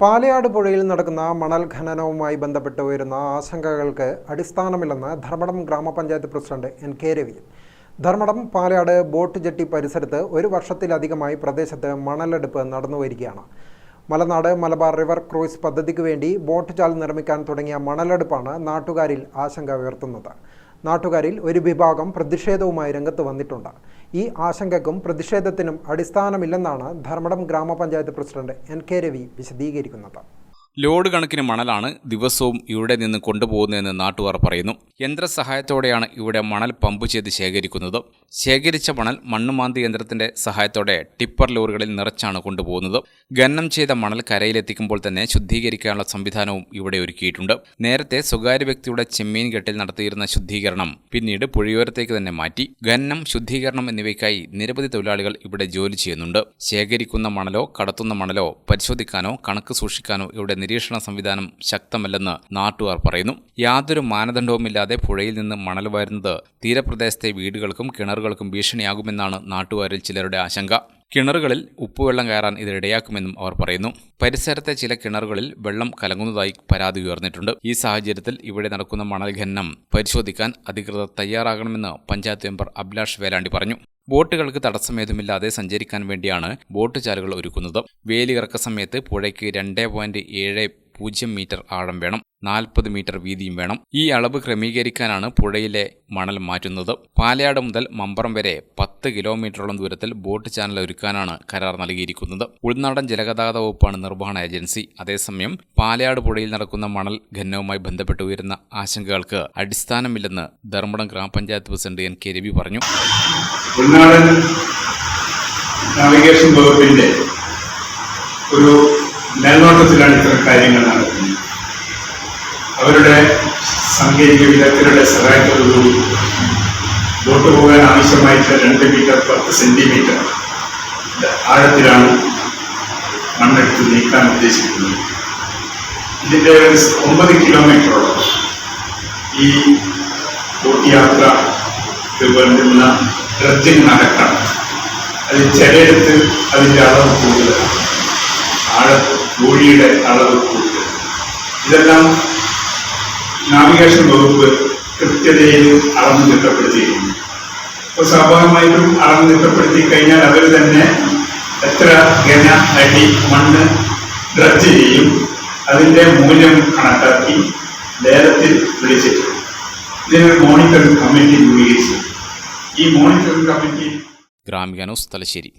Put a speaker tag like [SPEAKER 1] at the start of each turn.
[SPEAKER 1] പാലയാട് പുഴയിൽ നടക്കുന്ന മണൽ ഖനനവുമായി ബന്ധപ്പെട്ട് ഉയരുന്ന ആശങ്കകൾക്ക് അടിസ്ഥാനമില്ലെന്ന് ധർമ്മടം ഗ്രാമപഞ്ചായത്ത് president N K Ravi. Dharmadam Palayad boat jetty പരിസരത്ത് ഒരു വർഷത്തിലധികമായി പ്രദേശത്ത് മണലെടുപ്പ് നടന്നുവരികയാണ് മലനാട് മലബാർ റിവർ ക്രൂയിസ് പദ്ധതിക്ക് വേണ്ടി ബോട്ട് ചാൽ നിർമ്മിക്കാൻ തുടങ്ങിയ മണലെടുപ്പാണ് നാട്ടുകാരിൽ ആശങ്ക ഉയർത്തുന്നത്. നാട്ടുകാരിൽ ഒരു വിഭാഗം പ്രതിഷേധവുമായി രംഗത്ത് വന്നിട്ടുണ്ട്. ഈ ആശങ്കയ്ക്കും പ്രതിഷേധത്തിനും അടിസ്ഥാനമില്ലെന്നാണ് ധർമ്മടം ഗ്രാമപഞ്ചായത്ത് പ്രസിഡന്റ് എൻ കെ രവി വിശദീകരിക്കുന്നത്.
[SPEAKER 2] ലോഡ് കണക്കിന് മണലാണ് ദിവസവും ഇവിടെ നിന്ന് കൊണ്ടുപോകുന്നതെന്ന് നാട്ടുകാർ പറയുന്നു. യന്ത്രസഹായത്തോടെയാണ് ഇവിടെ മണൽ പമ്പ് ചെയ്ത് ശേഖരിക്കുന്നത്. ശേഖരിച്ച മണൽ മണ്ണുമാന്തി യന്ത്രത്തിന്റെ സഹായത്തോടെ ടിപ്പർ ലോറികളിൽ നിറച്ചാണ് കൊണ്ടുപോകുന്നത്. ഖനനം ചെയ്ത മണൽ കരയിലെത്തിക്കുമ്പോൾ തന്നെ ശുദ്ധീകരിക്കാനുള്ള സംവിധാനവും ഇവിടെ ഒരുക്കിയിട്ടുണ്ട്. നേരത്തെ സ്വകാര്യ വ്യക്തിയുടെ ചെമ്മീൻ കെട്ടിൽ നടത്തിയിരുന്ന ശുദ്ധീകരണം പിന്നീട് പുഴയോരത്തേക്ക് തന്നെ മാറ്റി. ഖനനം ശുദ്ധീകരണം എന്നിവയ്ക്കായി നിരവധി തൊഴിലാളികൾ ഇവിടെ ജോലി ചെയ്യുന്നുണ്ട്. ശേഖരിക്കുന്ന മണലോ കടത്തുന്ന മണലോ പരിശോധിക്കാനോ കണക്ക് സൂക്ഷിക്കാനോ ഇവിടെ നിരീക്ഷണ സംവിധാനം ശക്തമല്ലെന്ന് നാട്ടുകാർ പറയുന്നു. യാതൊരു മാനദണ്ഡവുമില്ലാതെ പുഴയിൽ നിന്ന് മണൽ വരുന്നത് തീരപ്രദേശത്തെ വീടുകൾക്കും കിണറുകൾക്കും ഭീഷണിയാകുമെന്നാണ് നാട്ടുകാരിൽ ചിലരുടെ ആശങ്ക. കിണറുകളിൽ ഉപ്പുവെള്ളം കയറാൻ ഇത് ഇടയാക്കുമെന്നും അവർ പറയുന്നു. പരിസരത്തെ ചില കിണറുകളിൽ വെള്ളം കലങ്ങുന്നതായി പരാതി ഉയർന്നിട്ടുണ്ട്. ഈ സാഹചര്യത്തിൽ ഇവിടെ നടക്കുന്ന മണൽ ഖനനം പരിശോധിക്കാൻ അധികൃതർ തയ്യാറാകണമെന്ന് പഞ്ചായത്ത് മെമ്പർ അഭിലാഷ് വേലാണ്ടി പറഞ്ഞു. ബോട്ടുകൾക്ക് തടസ്സമേതുമില്ലാതെ സഞ്ചരിക്കാൻ വേണ്ടിയാണ് ബോട്ട് ചാലുകൾ ഒരുക്കുന്നത്. വേലിയിറക്ക സമയത്ത് പുഴയ്ക്ക് രണ്ട് പോയിന്റ് ഏഴ് പൂജ്യം മീറ്റർ ആഴം വേണം നാൽപ്പത് മീറ്റർ വീതിയും വേണം. ഈ അളവ് ക്രമീകരിക്കാനാണ് പുഴയിലെ മണൽ മാറ്റുന്നത്. പാലയാട് മുതൽ മമ്പറം വരെ പത്ത് കിലോമീറ്ററോളം ദൂരത്തിൽ ബോട്ട് ചാനൽ ഒരുക്കാനാണ് കരാർ നൽകിയിരിക്കുന്നത്. ഉൾനാടൻ ജലഗതാഗത വകുപ്പാണ് നിർവഹണ ഏജൻസി. അതേസമയം പാലയാട് പുഴയിൽ നടക്കുന്ന മണൽ ഖനനവുമായി ബന്ധപ്പെട്ട് ഉയരുന്ന ആശങ്കകൾക്ക് അടിസ്ഥാനമില്ലെന്ന് ധർമ്മടം ഗ്രാമപഞ്ചായത്ത് പ്രസിഡന്റ് എൻ കെ രവി പറഞ്ഞു.
[SPEAKER 3] നാവിഗേഷൻ വകുപ്പിന്റെ ഒരു മേൽനോട്ടത്തിലാണ് ഇത്തരം കാര്യങ്ങൾ നടക്കുന്നത്. അവരുടെ സാങ്കേതിക വിദഗ്ധരുടെ സഹായത്തോടുകൂടി ബോട്ട് പോകാൻ ആവശ്യമായിട്ടുള്ള രണ്ട് മീറ്റർ പത്ത് സെന്റിമീറ്റർ ആഴത്തിലാണ് മണ്ണെടുത്ത് നീക്കാൻ ഉദ്ദേശിക്കുന്നത്. ഇതിന്റെ ഒരു ഒമ്പത് കിലോമീറ്ററോളം ഈ ബോട്ട് യാത്ര വേണ്ടുന്ന ഡ്രഡ്ജിങ് നടക്കണം. അതിൽ ചിലയിടത്ത് അതിന്റെ അളവ് കൂടുതലാണ്. ആഴ ഭൂമിയുടെ അളവ് കൂടുതൽ ഇതെല്ലാം നാവിഗേഷൻ വകുപ്പ് കൃത്യതയിൽ അളന്ന് തിട്ടപ്പെടുത്തിയിരുന്നു അപ്പോൾ സ്വാഭാവികമായിട്ടും അളന്ന് തിട്ടപ്പെടുത്തി കഴിഞ്ഞാൽ അവർ തന്നെ എത്ര ഘന അടി മണ്ണ് ഡ്രജ് ചെയ്യും അതിന്റെ മൂല്യം കണക്കാക്കി ലേലത്തിൽ വിളിച്ചിട്ടുണ്ട്. ഇതിനൊരു മോണിറ്ററിംഗ് കമ്മിറ്റി രൂപീകരിച്ചു ഈ monitoring committee
[SPEAKER 2] Gramika news Thalassery.